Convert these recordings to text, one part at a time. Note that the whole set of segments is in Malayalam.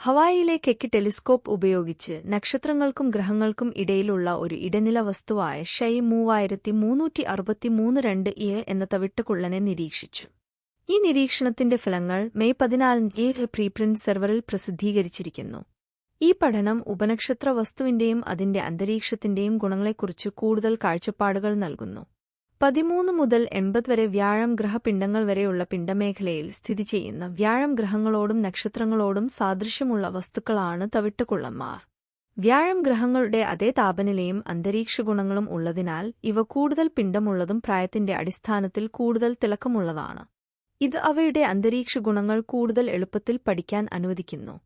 ഹവായിയിലെ കെക്ക് ടെലിസ്കോപ്പ് ഉപയോഗിച്ച് നക്ഷത്രങ്ങൾക്കും ഗ്രഹങ്ങൾക്കും ഇടയിലുള്ള ഒരു ഇടനില വസ്തുവായ ഷൈ മൂവായിരത്തി മൂന്നൂറ്റി അറുപത്തിമൂന്ന് രണ്ട് എ എന്ന തവിട്ടുകുള്ളനെ നിരീക്ഷിച്ചു. ഈ നിരീക്ഷണത്തിന്റെ ഫലങ്ങൾ മെയ് പതിനാലിന് എ പ്രീപ്രിന്റ് സെർവറിൽ പ്രസിദ്ധീകരിച്ചിരിക്കുന്നു. ഈ പഠനം ഉപനക്ഷത്ര വസ്തുവിന്റെയും അതിന്റെ അന്തരീക്ഷത്തിന്റെയും ഗുണങ്ങളെക്കുറിച്ച് കൂടുതൽ കാഴ്ചപ്പാടുകൾ നൽകുന്നു. പതിമൂന്ന് മുതൽ എൺപത് വരെ വ്യാഴം ഗ്രഹപിണ്ഡങ്ങൾ വരെയുള്ള പിണ്ഡമേഖലയിൽ സ്ഥിതി ചെയ്യുന്ന വ്യാഴം ഗ്രഹങ്ങളോടും നക്ഷത്രങ്ങളോടും സാദൃശ്യമുള്ള വസ്തുക്കളാണ് തവിട്ടുകുള്ളന്മാർ. വ്യാഴം ഗ്രഹങ്ങളുടെ അതേ താപനിലയും അന്തരീക്ഷ ഗുണങ്ങളും ഉള്ളതിനാൽ ഇവ കൂടുതൽ പിണ്ഡമുള്ളതും പ്രായത്തിന്റെ അടിസ്ഥാനത്തിൽ കൂടുതൽ തിളക്കമുള്ളതാണ്. ഇത് അവയുടെ അന്തരീക്ഷ ഗുണങ്ങൾ കൂടുതൽ എളുപ്പത്തിൽ പഠിക്കാൻ അനുവദിക്കുന്നു.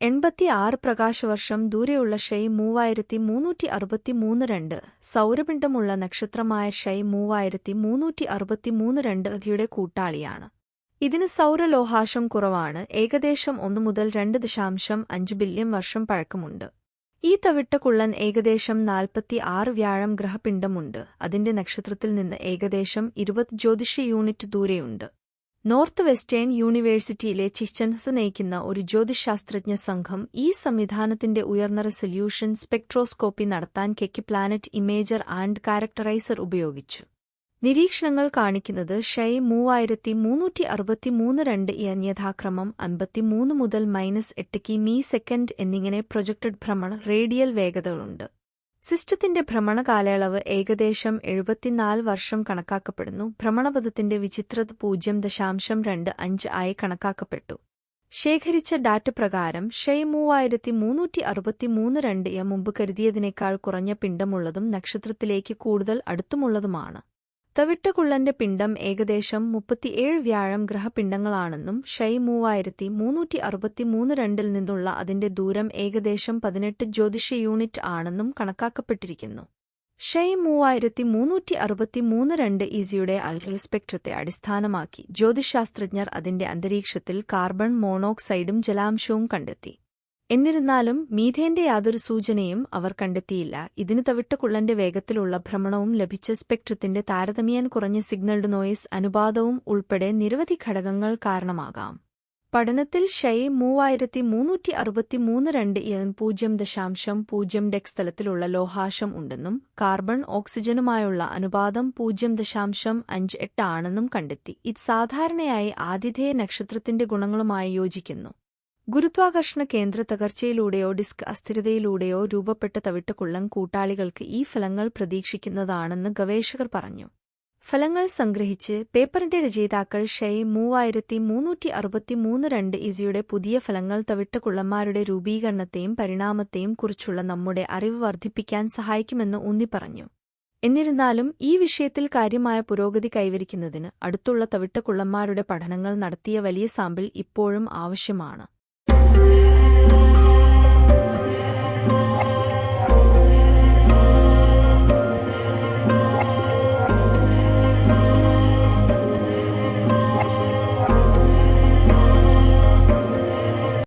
എൺപത്തിയാറ് പ്രകാശവർഷം ദൂരെയുള്ള ഷൈ മൂവായിരത്തി മൂന്നൂറ്റി അറുപത്തിമൂന്ന് രണ്ട്. സൗരപിണ്ഡമുള്ള നക്ഷത്രമായ ഷൈ മൂവായിരത്തി മൂന്നൂറ്റി അറുപത്തിമൂന്ന് രണ്ട് യുടെ കൂട്ടാളിയാണ്. ഇതിന് സൗരലോഹാശം കുറവാണ്. ഏകദേശം ഒന്നു മുതൽ രണ്ട് ദശാംശം അഞ്ച് ബില്യൺ വർഷം പഴക്കമുണ്ട്. ഈ തവിട്ടക്കുള്ളൻ ഏകദേശം നാൽപ്പത്തി ആറ് വ്യാഴം ഗ്രഹപിണ്ഡമുണ്ട്. അതിന്റെ നക്ഷത്രത്തിൽ നിന്ന് ഏകദേശം ഇരുപത് ജ്യോതിഷ യൂണിറ്റ് ദൂരെയുണ്ട്. നോർത്ത് വെസ്റ്റേൺ യൂണിവേഴ്സിറ്റിയിലെ ചിച്ചൻസ് നയിക്കുന്ന ഒരു ജ്യോതിശാസ്ത്രജ്ഞ സംഘം ഈ സംവിധാനത്തിന്റെ ഉയർന്ന റെസൊല്യൂഷൻ സ്പെക്ട്രോസ്കോപ്പി നടത്താൻ Keck planet imager and characterizer ഉപയോഗിച്ചു. നിരീക്ഷണങ്ങൾ കാണിക്കുന്നത് ഷൈ മൂവായിരത്തി മൂന്നൂറ്റി അറുപത്തിമൂന്ന് രണ്ട് യഥാക്രമം അൻപത്തിമൂന്ന് മുതൽ മൈനസ് എട്ട് മീ സെക്കൻഡ് എന്നിങ്ങനെ പ്രൊജക്റ്റഡ് ഭ്രമണ റേഡിയൽ വേഗതകളുണ്ട്. സിസ്റ്റത്തിന്റെ ഭ്രമണ കാലയളവ് ഏകദേശം എഴുപത്തിനാല് വർഷം കണക്കാക്കപ്പെടുന്നു. ഭ്രമണപഥത്തിന്റെ വിചിത്രത പൂജ്യം ദശാംശം രണ്ട് അഞ്ച് ആയി കണക്കാക്കപ്പെട്ടു. ശേഖരിച്ച ഡാറ്റ പ്രകാരം ഷെയ് മൂവായിരത്തി മൂന്നൂറ്റി അറുപത്തിമൂന്ന് രണ്ട് മുമ്പ് കരുതിയതിനേക്കാൾ കുറഞ്ഞ പിണ്ഡമുള്ളതും നക്ഷത്രത്തിലേക്ക് കൂടുതൽ അടുത്തുമുള്ളതുമാണ്. തവിട്ടകുള്ളന്റെ പിണ്ഡം ഏകദേശം മുപ്പത്തിയേഴ് വ്യാഴം ഗ്രഹപിണ്ഡങ്ങളാണെന്നും ഷൈ മൂവായിരത്തി മൂന്നൂറ്റി അറുപത്തിമൂന്ന് രണ്ടിൽ നിന്നുള്ള അതിന്റെ ദൂരം ഏകദേശം പതിനെട്ട് ജ്യോതിഷ യൂണിറ്റ് ആണെന്നും കണക്കാക്കപ്പെട്ടിരിക്കുന്നു. ഷൈ മൂവായിരത്തി മൂന്നൂറ്റി അറുപത്തിമൂന്ന് രണ്ട് ഈസിയുടെ അൽഗൽസ്പെക്ട്രത്തെ അടിസ്ഥാനമാക്കി ജ്യോതിശാസ്ത്രജ്ഞർ അതിന്റെ അന്തരീക്ഷത്തിൽ കാർബൺ മോണോക്സൈഡും ജലാംശവും കണ്ടെത്തി. എന്നിരുന്നാലും മീഥേന്റെ യാതൊരു സൂചനയും അവർ കണ്ടെത്തിയില്ല. ഇതിന് തവിട്ടക്കുള്ളന്റെ വേഗത്തിലുള്ള ഭ്രമണവും ലഭിച്ച സ്പെക്ട്രത്തിന്റെ താരതമ്യേന കുറഞ്ഞ സിഗ്നൽഡ് നോയിസ് അനുപാതവും ഉൾപ്പെടെ നിരവധി ഘടകങ്ങൾ കാരണമാകാം. പഠനത്തിൽ ഷൈ മൂവായിരത്തി മൂന്നൂറ്റി അറുപത്തിമൂന്ന് രണ്ട് പൂജ്യം ദശാംശം പൂജ്യം ഡെക് സ്ഥലത്തിലുള്ള ലോഹാശം ഉണ്ടെന്നും കാർബൺ ഓക്സിജനുമായുള്ള അനുപാതം പൂജ്യം ദശാംശം അഞ്ച് എട്ട് ആണെന്നും കണ്ടെത്തി. ഇത് സാധാരണയായി ആതിഥേയ നക്ഷത്രത്തിന്റെ ഗുണങ്ങളുമായി യോജിക്കുന്നു. ഗുരുത്വാകർഷണ കേന്ദ്ര തകർച്ചയിലൂടെയോ ഡിസ്ക് അസ്ഥിരതയിലൂടെയോ രൂപപ്പെട്ട തവിട്ടക്കുള്ളം കൂട്ടാളികൾക്ക് ഈ ഫലങ്ങൾ പ്രതീക്ഷിക്കുന്നതാണെന്ന് ഗവേഷകർ പറഞ്ഞു. ഫലങ്ങൾ സംഗ്രഹിച്ച് പേപ്പറിന്റെ രചയിതാക്കൾ ഷെയ് മൂവായിരത്തി മൂന്നൂറ്റി അറുപത്തിമൂന്ന് രണ്ട് ഇസിയുടെ പുതിയ ഫലങ്ങൾ തവിട്ടുകുള്ളന്മാരുടെ രൂപീകരണത്തെയും പരിണാമത്തെയും കുറിച്ചുള്ള നമ്മുടെ അറിവ് വർദ്ധിപ്പിക്കാൻ സഹായിക്കുമെന്ന് ഊന്നിപ്പറഞ്ഞു എന്നിരുന്നാലും ഈ വിഷയത്തിൽ കാര്യമായ പുരോഗതി കൈവരിക്കുന്നതിന് അടുത്തുള്ള തവിട്ടക്കുള്ളന്മാരുടെ പഠനങ്ങൾ നടത്തിയ വലിയ സാമ്പിൾ ഇപ്പോഴും ആവശ്യമാണ്.